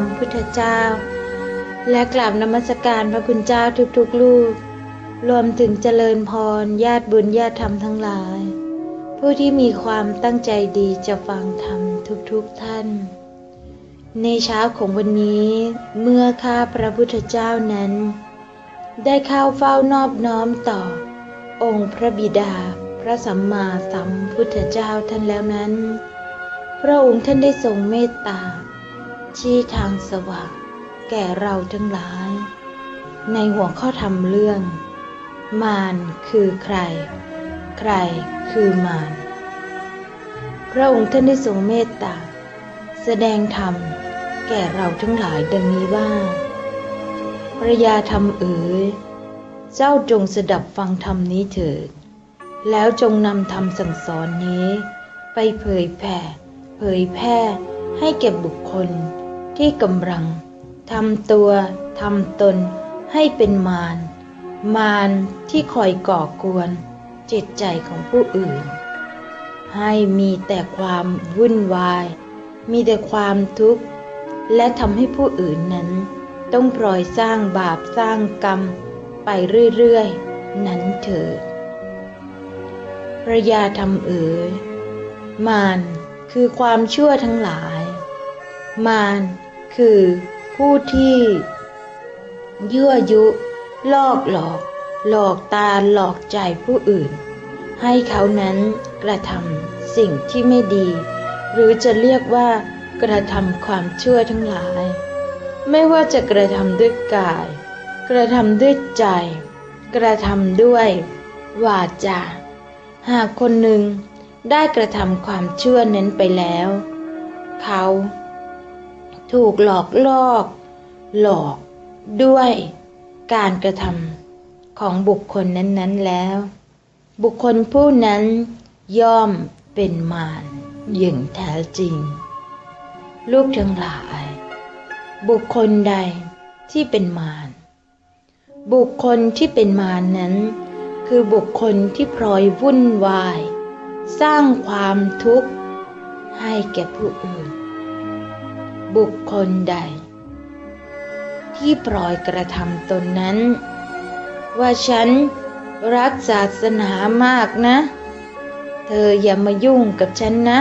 มพุทธเจ้า และกราบนมัสการพระคุณเจ้าทุกๆลูก รวมถึงเจริญพรญาติบุญญาติธรรมทั้งหลาย ผู้ที่มีความตั้งใจดีจะฟังธรรมทุกๆท่าน ในเช้าของวันนี้ เมื่อข้าพระพุทธเจ้านั้น ได้เข้าเฝ้านอบน้อมต่อ องค์พระบิดาพระสัมมาสัมพุทธเจ้าท่านแล้วนั้น พระองค์ท่านได้ทรงเมตตา ชี้ทางสว่างแก่เราทั้งหลาย ในหัวข้อธรรมเรื่อง มารคือใคร ใครคือมารพระองค์ท่านได้ทรงเมตตา แสดงธรรมแก่เราทั้งหลายดังนี้ว่าพระยาธรรมเอ๋ยเจ้าจงสดับฟังธรรมนี้เถิด แล้วจงนำธรรมสั่งสอนนี้ ไปเผยแผ่ เผยแพร่ให้แก่บุคคล ที่กำลังทำตัวทำตนให้เป็นมาร มารที่คอยก่อกวนจิตใจของผู้อื่น ให้มีแต่ความวุ่นวาย มีแต่ความทุกข์ และทำให้ผู้อื่นนั้น ต้องปล่อยสร้างบาปสร้างกรรม ไปเรื่อยๆ นั้นเถิดพระยาทำเอ๋ยมารคือความชั่วทั้งหลาย มาร คือผู้ที่ ยั่วยุลอกหลอก หลอกตาหลอกใจผู้อื่น ให้เขานั้นกระทำสิ่งที่ไม่ดี หรือจะเรียกว่ากระทำความชั่วทั้งหลาย ไม่ว่าจะกระทำด้วยกาย กระทำด้วยใจ กระทำด้วย วาจาหากคนหนึ่งได้กระทำความชั่วนั้นไปแล้ว เขา ถูกหลอกลอกหลอกด้วยการกระทำของบุคคลนั้นๆแล้ว บุคคลผู้นั้นย่อมเป็นมารอย่างแท้จริง ลูกทั้งหลาย บุคคลใดที่เป็นมารบุคคลที่เป็นมารนั้น คือบุคคลที่พลอยวุ่นวาย สร้างความทุกข์ให้แก่ผู้อื่น บุคคลใด ที่ปล่อยกระทำตนนั้น ว่าฉันรักศาสนามากนะ เธออย่ามายุ่งกับฉันนะ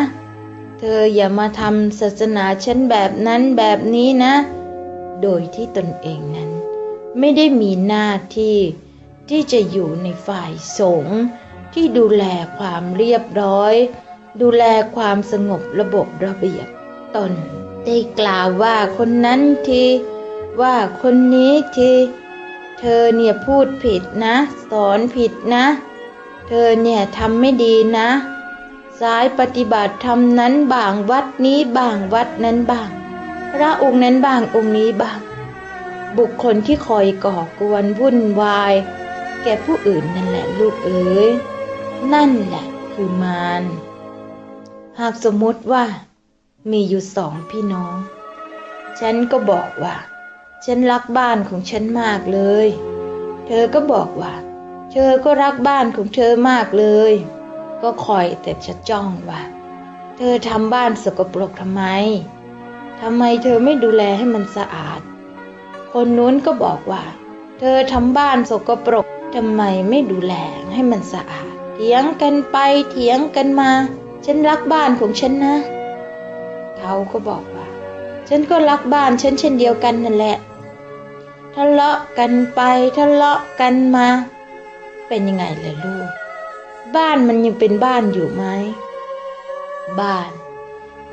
เธออย่ามาทำศาสนาฉันแบบนั้นแบบนี้นะ โดยที่ตนเองนั้น ไม่ได้มีหน้าที่ที่จะอยู่ในฝ่ายสงฆ์ที่ดูแลความเรียบร้อย ดูแลความสงบระบบระเบียบตน ได้กล่าวว่าคนนั้นที ว่าคนนี้ที เธอเนี่ยพูดผิดนะ สอนผิดนะ เธอเนี่ยทำไม่ดีนะ สายปฏิบัติธรรมนั้นบางวัดนี้บางวัดนั้นบาง พระองค์นั้นบางองค์นี้บาง บุคคลที่คอยก่อกวนวุ่นวาย แก่ผู้อื่นนั่นแหละลูกเอ๋ยนั่นแหละคือมารหากสมมติว่า มีอยู่สองพี่น้อง ฉันก็บอกว่า ฉันรักบ้านของฉันมากเลย เธอก็บอกว่า เธอก็รักบ้านของเธอมากเลย ก็คอยแต่จะจ้องว่า เธอทำบ้านสกปรกทำไมทำไมเธอไม่ดูแลให้มันสะอาด คนนู้นก็บอกว่า เธอทำบ้านสกปรกทำไมไม่ดูแลให้มันสะอาด เถียงกันไปเถียงกันมา ฉันรักบ้านของฉันนะ เขาก็บอกว่า ฉันก็รักบ้านฉันเช่นเดียวกันนั่นแหละ ทะเลาะกันไปทะเลาะกันมา เป็นยังไงล่ะลูก บ้านมันยังเป็นบ้านอยู่ไหม บ้าน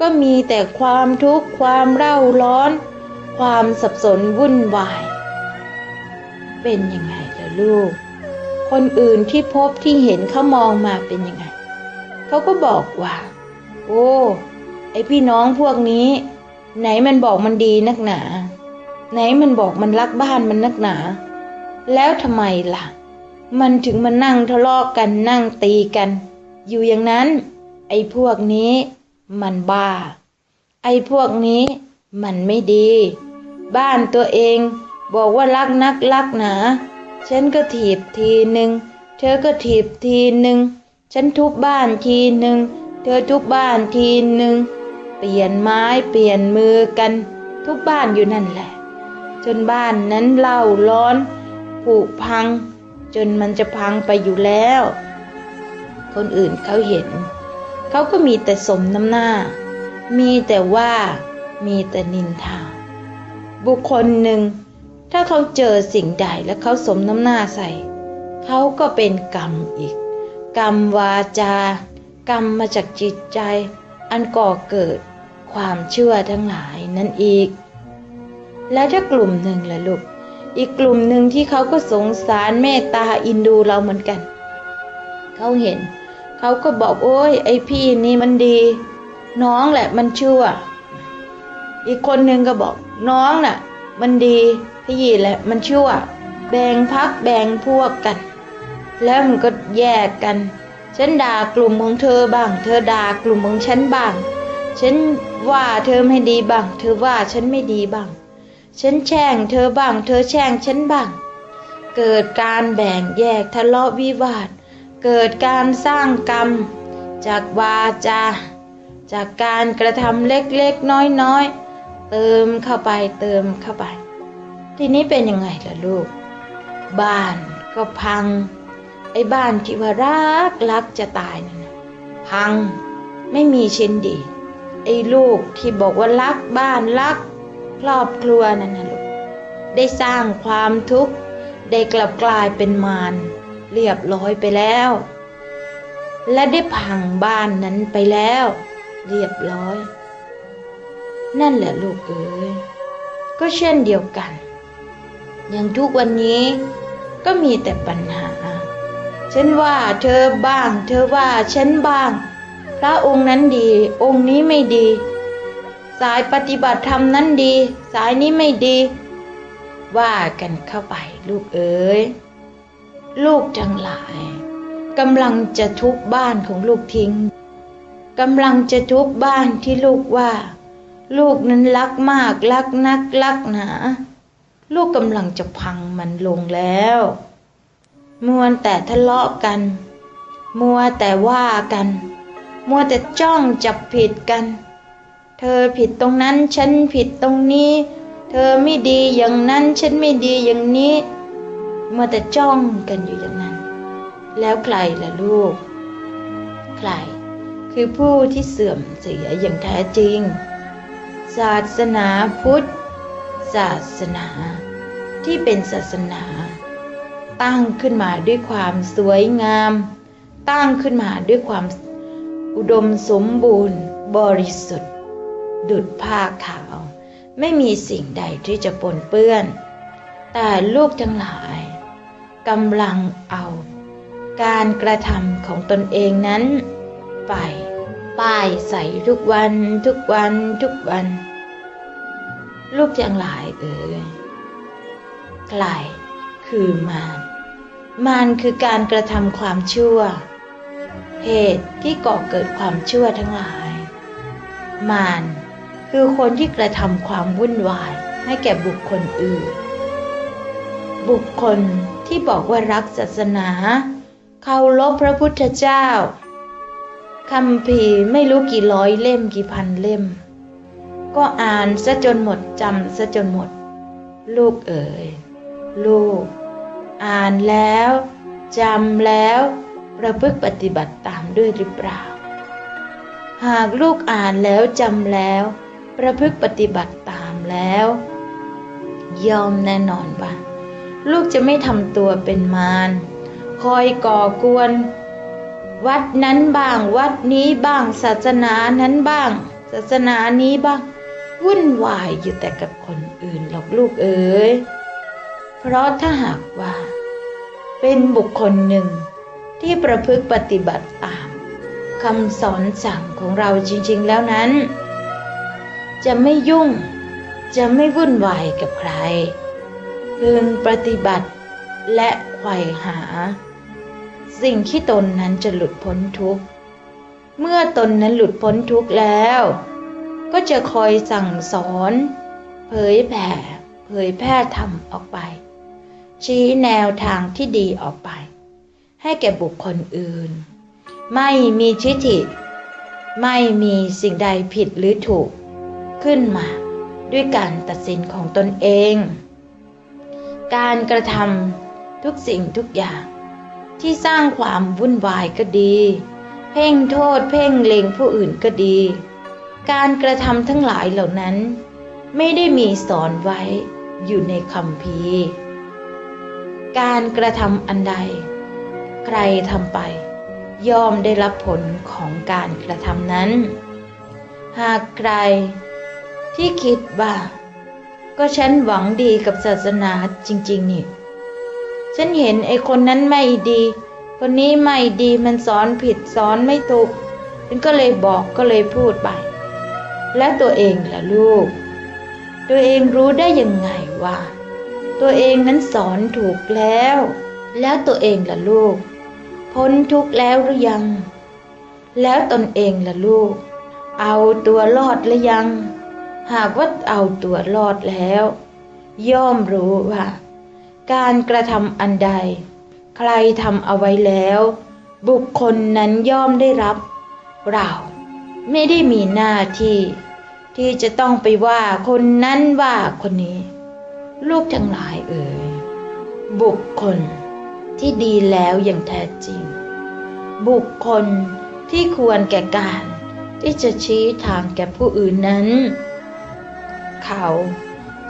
ก็มีแต่ความทุกข์ความเร่าร้อน ความสับสนวุ่นวาย เป็นยังไงล่ะลูก คนอื่นที่พบที่เห็นเขามองมาเป็นยังไง เขาก็บอกว่า โอ้ อพี่น้องพวกนี้ ไหนมันบอกมันดีนักหนา ไหนมันบอกมันรักบ้านมันนักหนา แล้วทำไมล่ะ มันถึงมานั่งทะเลาะกกันนั่งตีกัน อยู่อย่างนั้น ไอ้พวกนี้ มันบ้า ไอ้พวกนี้ มันไม่ดี บ้านตัวเองบอกว่ารักนักรักหนา ฉันก็ถีบทีหนึ่ง เธอก็ถีบทีหนึ่ง ฉันทุบบ้านทีหนึ่ง เธอทุบบ้านทีหนึ่ง เปลี่ยนไม้เปลี่ยนมือกันทุกบ้านอยู่นั่นแหละ จนบ้านนั้นเล่าร้อนผุพัง จนมันจะพังไปอยู่แล้ว คนอื่นเขาเห็น เขาก็มีแต่สมน้ำหน้า มีแต่ว่ามีแต่นินทา บุคคลหนึ่ง ถ้าเขาเจอสิ่งใดแล้วเขาสมน้ำหน้าใส่ เขาก็เป็นกรรมอีก กรรมวาจา กรรมมาจากจิตใจ อันก่อเกิดความเชื่อทั้งหลายนั่นอีก และถ้ากลุ่มหนึ่งล่ะลูก อีกกลุ่มหนึ่งที่เขาก็สงสารเมตตาอินดูเราเหมือนกัน เขาเห็น เขาก็บอกโอ้ยไอพี่นี่มันดี น้องแหละมันชั่ว อีกคนหนึ่งก็บอก น้องน่ะ มันดีพี่แหละมันชั่ว แบ่งพักแบ่งพวกกัน แล้วมันก็แยกกัน ฉันด่ากลุ่มของเธอบ้าง เธอด่ากลุ่มของฉันบ้าง ฉันว่าเธอไม่ดีบ้าง เธอว่าฉันไม่ดีบ้าง ฉันแช่งเธอบ้าง เธอแช่งฉันบ้าง เกิดการแบ่งแยกทะเลาะวิวาท เกิดการสร้างกรรม จากวาจา จากการกระทำเล็กๆน้อยๆ เติมเข้าไปเติมเข้าไป ทีนี้เป็นยังไงล่ะลูก บ้านก็พัง ไอ้บ้านที่ว่ารักรักจะตายนั่นนะพังไม่มีชิ้นดี ไอ้ลูกที่บอกว่ารักบ้านรักครอบครัวนั่นนะลูกได้สร้างความทุกข์ได้กลับกลายเป็นมารเรียบร้อยไปแล้ว และได้พังบ้านนั้นไปแล้ว เรียบร้อย นั่นแหละลูกเอ๋ยก็เช่นเดียวกัน อย่างทุกวันนี้ก็มีแต่ปัญหา ฉันว่าเธอบ้าง เธอว่าฉันบ้าง พระองค์นั้นดี องค์นี้ไม่ดี สายปฏิบัติธรรมนั้นดี สายนี้ไม่ดี ว่ากันเข้าไปลูกเอ๋ยลูกทั้งหลายกำลังจะทุบบ้านของลูกทิ้งกำลังจะทุบบ้านที่ลูกว่า ลูกนั้นรักมากรักนักรักหนา ลูกกำลังจะพังมันลงแล้ว มัวแต่ทะเลาะกัน มัวแต่ว่ากัน มัวแต่จ้องจับผิดกัน เธอผิดตรงนั้นฉันผิดตรงนี้ เธอไม่ดีอย่างนั้นฉันไม่ดีอย่างนี้ มัวแต่จ้องกันอยู่อย่างนั้น แล้วใครล่ะลูก ใคร คือผู้ที่เสื่อมเสียอย่างแท้จริง ศาสนาพุทธ ศาสนาที่เป็นศาสนา ตั้งขึ้นมาด้วยความสวยงาม ตั้งขึ้นมาด้วยความอุดมสมบูรณ์ บริสุทธิ์ ดุดผ้าขาว ไม่มีสิ่งใดที่จะปนเปื้อน แต่ลูกทั้งหลายกำลังเอา การกระทำของตนเองนั้น ไปป้ายใส่ทุกวันทุกวันทุกวัน ลูกทั้งหลายเอ่ยใครคือมาร มารคือการกระทำความชั่ว เหตุที่ก่อเกิดความชั่วทั้งหลาย มารคือคนที่กระทำความวุ่นวายให้แก่บุคคลอื่น บุคคลที่บอกว่ารักศาสนาเคารพพระพุทธเจ้าคำพีร์ไม่รู้กี่ร้อยเล่มกี่พันเล่ม ก็อ่านซะจนหมดจำซะจนหมด ลูกเอ๋ย ลูก อ่านแล้วจำแล้วประพฤติปฏิบัติตามด้วยหรือเปล่า หากลูกอ่านแล้วจำแล้ว ประพฤติปฏิบัติตามแล้ว ยอมแน่นอนว่าลูกจะไม่ทำตัวเป็นมารคอยก่อกวน วัดนั้นบ้าง วัดนี้บ้าง ศาสนานั้นบ้าง ศาสนานี้บ้าง วุ่นวายอยู่แต่กับคนอื่นหรอกลูกเอ๋ย เพราะถ้าหากว่า เป็นบุคคลหนึ่งที่ประพฤติปฏิบัติตามคำสอนสั่งของเราจริงๆแล้วนั้น จะไม่ยุ่ง จะไม่วุ่นวายกับใครพึงปฏิบัติและไขว่หา สิ่งที่ตนนั้นจะหลุดพ้นทุกข์ เมื่อตนนั้นหลุดพ้นทุกข์แล้ว ก็จะคอยสั่งสอน เผยแผ่เผยแพร่ธรรมออกไป ชี้แนวทางที่ดีออกไป ให้แก่บุคคลอื่น ไม่มีชิฐิไม่มีสิ่งใดผิดหรือถูก ขึ้นมาด้วยการตัดสินของตนเอง การกระทำทุกสิ่งทุกอย่าง ที่สร้างความวุ่นวายก็ดี เพ่งโทษเพ่งเลงผู้อื่นก็ดี การกระทำทั้งหลายเหล่านั้น ไม่ได้มีสอนไว้อยู่ในคำพี การกระทำอันใด ใครทำไป ย่อมได้รับผลของการกระทำนั้น หากใครที่คิดว่า ก็ฉันหวังดีกับศาสนาจริง ๆ นี่ ฉันเห็นไอ้คนนั้นไม่ดี คนนี้ไม่ดีมันสอนผิดสอนไม่ถูก ฉันก็เลยบอกก็เลยพูดไป และตัวเองล่ะลูก ตัวเองรู้ได้ยังไงว่า ตัวเองนั้นสอนถูกแล้ว แล้วตัวเองล่ะลูก พ้นทุกข์แล้วหรือยัง แล้วตนเองล่ะลูก เอาตัวรอดหรือยัง หากว่าเอาตัวรอดแล้ว ย่อมรู้ว่า การกระทำอันใด ใครทำเอาไว้แล้ว บุคคลนั้นย่อมได้รับ เราไม่ได้มีหน้าที่ ที่จะต้องไปว่าคนนั้นว่าคนนี้ ลูกทั้งหลายเอ่ยบุคคลที่ดีแล้วอย่างแท้จริง บุคคลที่ควรแก่การที่จะชี้ทางแก่ผู้อื่นนั้น เขา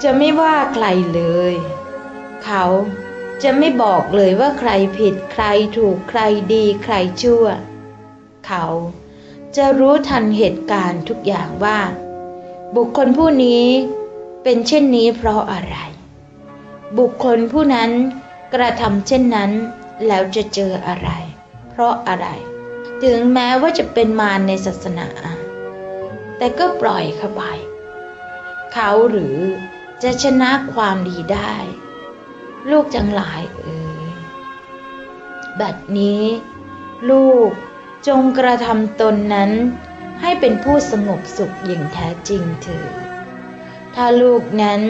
จะไม่ว่าใครเลย เขาจะไม่บอกเลยว่าใครผิดใครถูกใครดีใครชั่ว เขาจะรู้ทันเหตุการณ์ทุกอย่างว่า บุคคลผู้นี้เป็นเช่นนี้เพราะอะไร บุคคลผู้นั้นกระทำเช่นนั้น แล้วจะเจออะไร เพราะอะไร ถึงแม้ว่าจะเป็นมารในศาสนา แต่ก็ปล่อยเข้าไป เขาหรือจะชนะความดีได้ ลูกจังหลายเอ่ยบัดนี้ ลูกจงกระทำตนนั้น ให้เป็นผู้สงบสุขอย่างแท้จริงเถิดถ้าลูกนั้น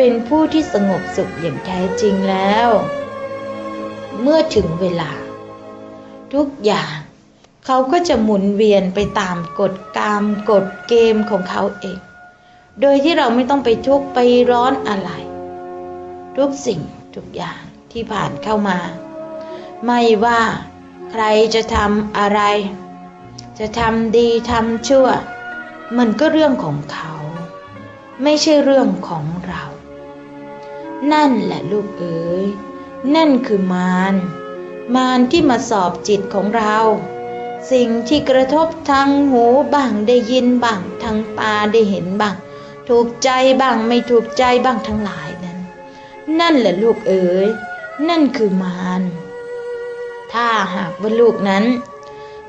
เป็นผู้ที่สงบสุขอย่างแท้จริงแล้ว เมื่อถึงเวลา ทุกอย่างเขาก็จะหมุนเวียนไปตามกฎกรรมกฎเกมของเขาเอง โดยที่เราไม่ต้องไปทุกข์ไปร้อนอะไร ทุกสิ่งทุกอย่างที่ผ่านเข้ามา ไม่ว่าใครจะทำอะไร จะทำดีทำชั่ว มันก็เรื่องของเขา ไม่ใช่เรื่องของเรา นั่นแหละลูกเอ๋ย นั่นคือมาร มารที่มาสอบจิตของเรา สิ่งที่กระทบทางหูบ้างได้ยินบ้างทางตาได้เห็นบ้าง ถูกใจบ้างไม่ถูกใจบ้างทั้งหลายนั้น นั่นแหละลูกเอ๋ย นั่นคือมาร ถ้าหากว่าลูกนั้น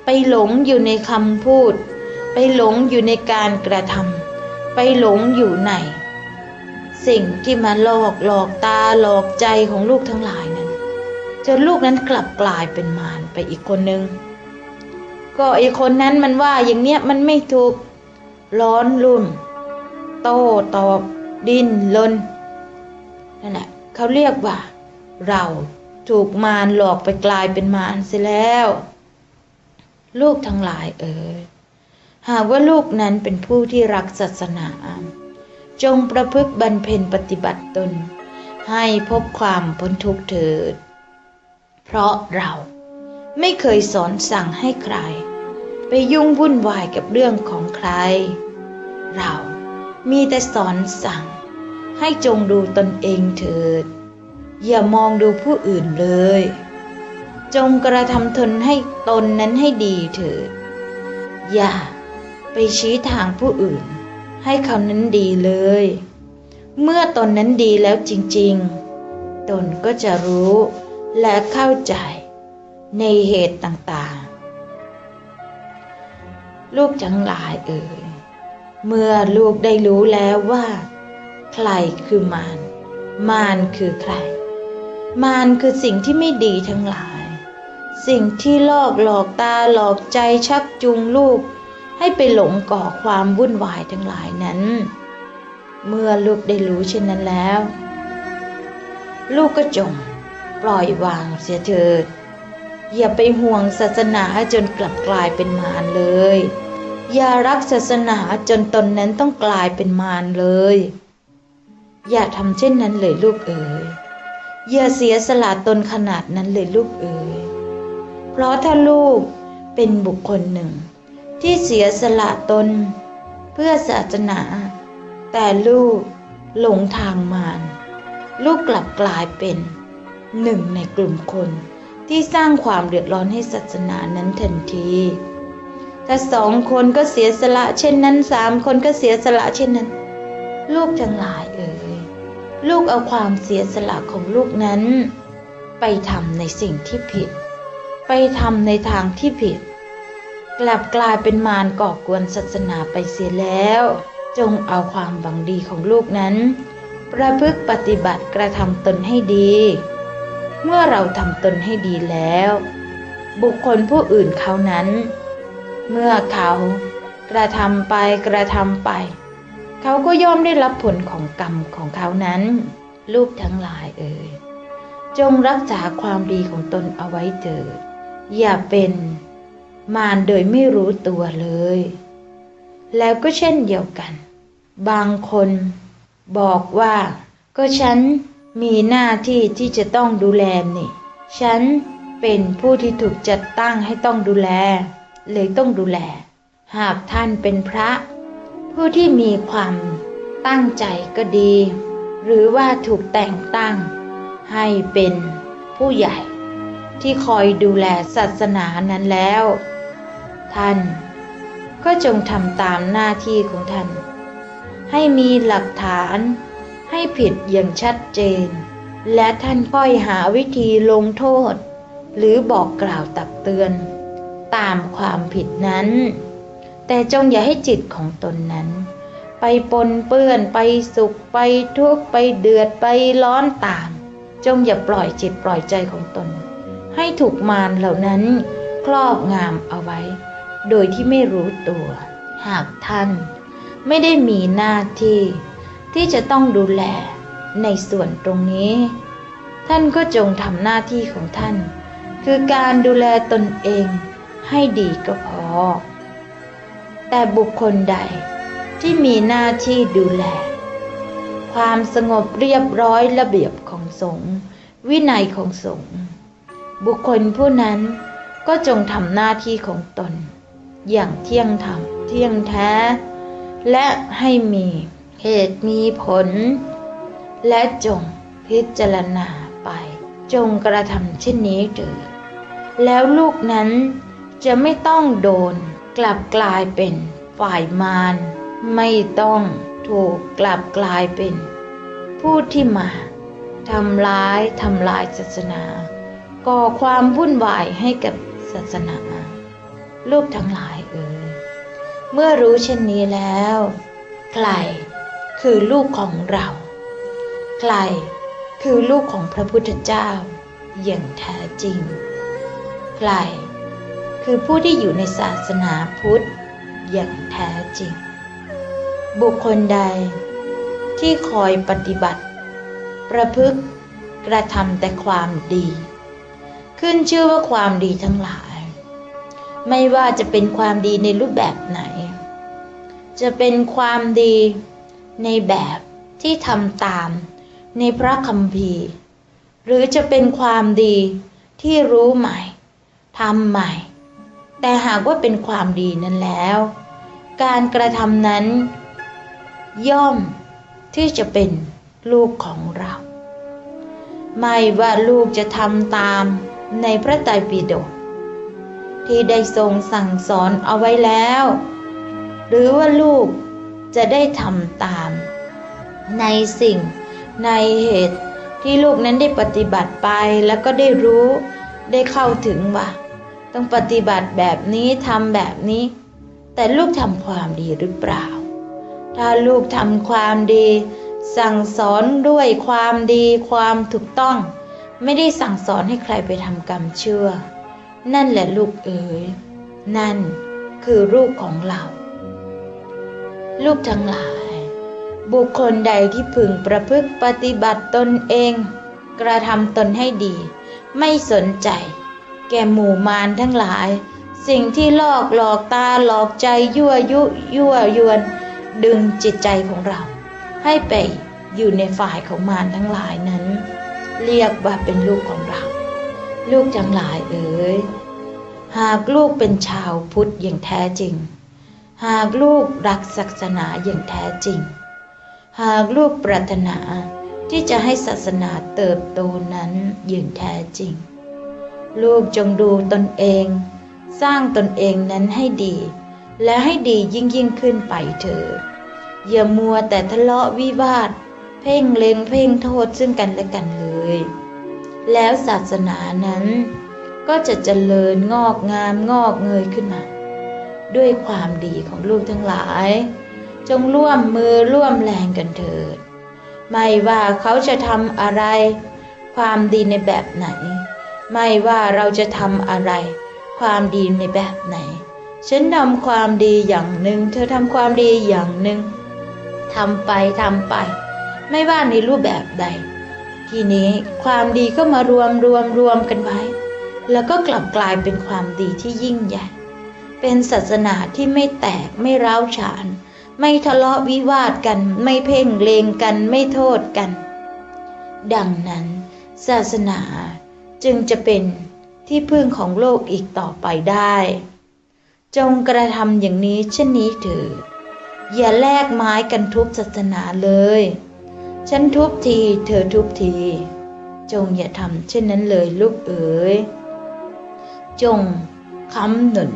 ไปหลงอยู่ในคำพูด ไปหลงอยู่ในการกระทำไปหลงอยู่ใน สิ่งที่มาหลอกหลอกตาหลอกใจของลูกทั้งหลายนั้นจนลูกนั้นกลับกลายเป็นมารไปอีกคนนึง ก็ไอคนนั้นมันว่าอย่างเนี้ยมันไม่ถูกร้อนรุ่น โต้ตอบดิ้นลนนั่นแหละเขาเรียกว่า เราถูกมารหลอกไปกลายเป็นมารเสียแล้ว ลูกทั้งหลายเอ่ยหากว่าลูกนั้นเป็นผู้ที่รักศาสนา จงประพฤติบรรเพนปฏิบัติตน ให้พบความพ้นทุกข์เถิด เพราะเราไม่เคยสอนสั่งให้ใคร ไปยุ่งวุ่นวายกับเรื่องของใคร เรามีแต่สอนสั่ง ให้จงดูตนเองเถิด อย่ามองดูผู้อื่นเลย จงกระทำตนให้ตนนั้นให้ดีเถิด อย่าไปชี้ทางผู้อื่น ให้เขานั้นดีเลย เมื่อตนนั้นดีแล้วจริงๆ ตนก็จะรู้และเข้าใจในเหตุต่างๆ ลูกทั้งหลายเอ่ย เมื่อลูกได้รู้แล้วว่า ใครคือมารมารคือใคร มารคือสิ่งที่ไม่ดีทั้งหลาย สิ่งที่ลอกหลอกตาหลอกใจชักจูงลูก ให้ไปหลงก่อความวุ่นวายทั้งหลายนั้น เมื่อลูกได้รู้เช่นนั้นแล้ว ลูกก็จงปล่อยวางเสียเถิดอย่าไปห่วงศาสนาจนกลับกลายเป็นมารเลย อย่ารักศาสนาจนตนนั้นต้องกลายเป็นมารเลย อย่าทำเช่นนั้นเลยลูกเอ๋ย อย่าเสียสละตนขนาดนั้นเลยลูกเอ๋ย เพราะถ้าลูกเป็นบุคคลหนึ่ง ที่เสียสละตน เพื่อศาสนา แต่ลูกหลงทางมารลูกกลับกลายเป็นหนึ่งในกลุ่มคนที่สร้างความเดือดร้อนให้ศาสนานั้นทันทีถ้าสองคนก็เสียสละเช่นนั้นสามคนก็เสียสละเช่นนั้น ลูกทั้งหลายเอ่ยลูกเอาความเสียสละของลูกนั้น ไปทำในสิ่งที่ผิด ไปทำในทางที่ผิด กลับกลายเป็นมารก่อกวนศาสนาไปเสียแล้ว จงเอาความหวังดีของลูกนั้น ประพฤติปฏิบัติกระทำตนให้ดี เมื่อเราทำตนให้ดีแล้ว บุคคลผู้อื่นเขานั้น เมื่อเขากระทำไปกระทำไป เขาก็ย่อมได้รับผลของกรรมของเขานั้น ลูกทั้งหลายเอ่ยจงรักษาความดีของตนเอาไว้เถิดอย่าเป็น มารโดยไม่รู้ตัวเลย แล้วก็เช่นเดียวกัน บางคนบอกว่า ก็ฉันมีหน้าที่ที่จะต้องดูแลนี่ ฉันเป็นผู้ที่ถูกจัดตั้งให้ต้องดูแล เลยต้องดูแล หากท่านเป็นพระ ผู้ที่มีความตั้งใจก็ดี หรือว่าถูกแต่งตั้ง ให้เป็นผู้ใหญ่ ที่คอยดูแลศาสนานั้นแล้ว ท่าน ก็จงทำตามหน้าที่ของท่าน ให้มีหลักฐานให้ผิดอย่างชัดเจน และท่านค่อยหาวิธีลงโทษ หรือบอกกล่าวตักเตือน ตามความผิดนั้น แต่จงอย่าให้จิตของตนนั้น ไปปนเปื้อนไปสุขไปทุกข์ไปเดือดไปร้อนต่ามจงอย่าปล่อยจิตปล่อยใจของตน ให้ถูกมารเหล่านั้นครอบงามเอาไว้ โดยที่ไม่รู้ตัว หากท่านไม่ได้มีหน้าที่ ที่จะต้องดูแลในส่วนตรงนี้ ท่านก็จงทำหน้าที่ของท่าน คือการดูแลตนเองให้ดีก็พอ แต่บุคคลใดที่มีหน้าที่ดูแล ความสงบเรียบร้อยระเบียบของสงฆ์วินัยของสงฆ์บุคคลผู้นั้นก็จงทำหน้าที่ของตน อย่างเที่ยงธรรมเที่ยงแท้ และให้มีเหตุมีผล และจงพิจารณาไป จงกระทำเช่นนี้เถิดแล้วลูกนั้นจะไม่ต้องโดนกลับกลายเป็นฝ่ายมารไม่ต้องถูกกลับกลายเป็น ผู้ที่มาทำร้ายทำลายศาสนา ก่อความวุ่นวายให้กับศาสนา ลูกทั้งหลายเอ่ยเมื่อรู้เช่นนี้แล้ว ใครคือลูกของเรา ใครคือลูกของพระพุทธเจ้า อย่างแท้จริง ใครคือผู้ที่อยู่ในศาสนาพุทธ อย่างแท้จริง บุคคลใดที่คอยปฏิบัติ ประพฤกกระทำแต่ความดี ขึ้นชื่อว่าความดีทั้งหลาย ไม่ว่าจะเป็นความดีในรูปแบบไหน จะเป็นความดีในแบบที่ทำตามในพระคัมภีร์ หรือจะเป็นความดีที่รู้ใหม่ทำใหม่ แต่หากว่าเป็นความดีนั้นแล้ว การกระทำนั้น ย่อมที่จะเป็นลูกของเรา ไม่ว่าลูกจะทำตามในพระไตรปิฎก ที่ได้ทรงสั่งสอนเอาไว้แล้ว หรือว่าลูกจะได้ทำตาม ในสิ่งในเหตุที่ลูกนั้นได้ปฏิบัติไปแล้วก็ได้รู้ได้เข้าถึงว่า ต้องปฏิบัติแบบนี้ทำแบบนี้ แต่ลูกทำความดีหรือเปล่า ถ้าลูกทำความดี สั่งสอนด้วยความดีความถูกต้อง ไม่ได้สั่งสอนให้ใครไปทำกรรมเชื่อ นั่นแหละลูกเอ๋ย นั่นคือลูกของเรา ลูกทั้งหลาย บุคคลใดที่พึงประพฤติปฏิบัติตนเอง กระทำตนให้ดี ไม่สนใจ แก่หมู่มารทั้งหลาย สิ่งที่ลอกหลอกตาหลอกใจยั่วยุยั่วยวน ดึงจิตใจของเรา ให้ไปอยู่ในฝ่ายของมารทั้งหลายนั้น เรียกว่าเป็นลูกของเรา ลูกทั้งหลายเอ๋ยหากลูกเป็นชาวพุทธอย่างแท้จริง หากลูกรักศาสนาอย่างแท้จริง หากลูกปรารถนาที่จะให้ศาสนาเติบโตนั้นอย่างแท้จริง ลูกจงดูตนเอง สร้างตนเองนั้นให้ดี และให้ดียิ่งยิ่งขึ้นไปเถิดอย่ามัวแต่ทะเลาะวิวาท เพ่งเล็งเพ่งโทษซึ่งกันและกันเลย แล้วศาสนานั้น ก็จะเจริญงอกงามงอกเงยขึ้นมา ด้วยความดีของลูกทั้งหลาย จงร่วมมือร่วมแรงกันเถิด ไม่ว่าเขาจะทำอะไร ความดีในแบบไหน ไม่ว่าเราจะทำอะไร ความดีในแบบไหน ฉันทำความดีอย่างหนึ่ง เธอทำความดีอย่างหนึ่งทำไปทำไป ไม่ว่าในรูปแบบใด ทีนี้ความดีก็มารวมรวมรวมกันไว้ แล้วก็กลับกลายเป็นความดีที่ยิ่งใหญ่ เป็นศาสนาที่ไม่แตกไม่ร้าวฉาน ไม่ทะเลาะวิวาทกัน ไม่เพ่งเลงกันไม่โทษกัน ดังนั้น ศาสนาจึงจะเป็นที่พึ่งของโลกอีกต่อไปได้ จงกระทำอย่างนี้เช่นนี้เถิดอย่าแลกไม้กันทุบศาสนาเลย ฉันทุบที เธอทุบที จงอย่าทำเช่นนั้นเลยลูกเอ๋ย จงค้ำหนุน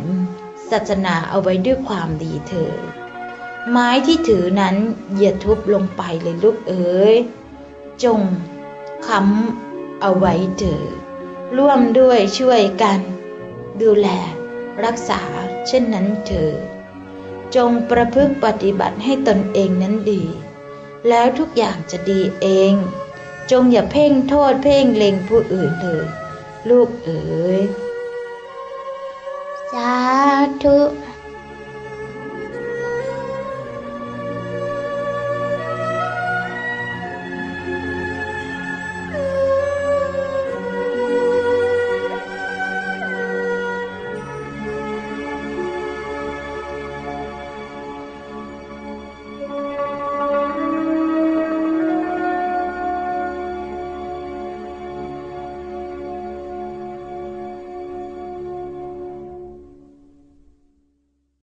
ศาสนาเอาไว้ด้วยความดีเถิดไม้ที่ถือนั้นอย่าทุบลงไปเลยลูกเอ๋ย จงค้ำเอาไว้เถิดร่วมด้วยช่วยกัน ดูแล รักษาเช่นนั้นเถิดจงประพฤติปฏิบัติให้ตนเองนั้นดี แล้วทุกอย่างจะดีเอง จงอย่าเพ่งโทษเพ่งเล็งผู้อื่นเลย ลูกเอ๋ย สาธุ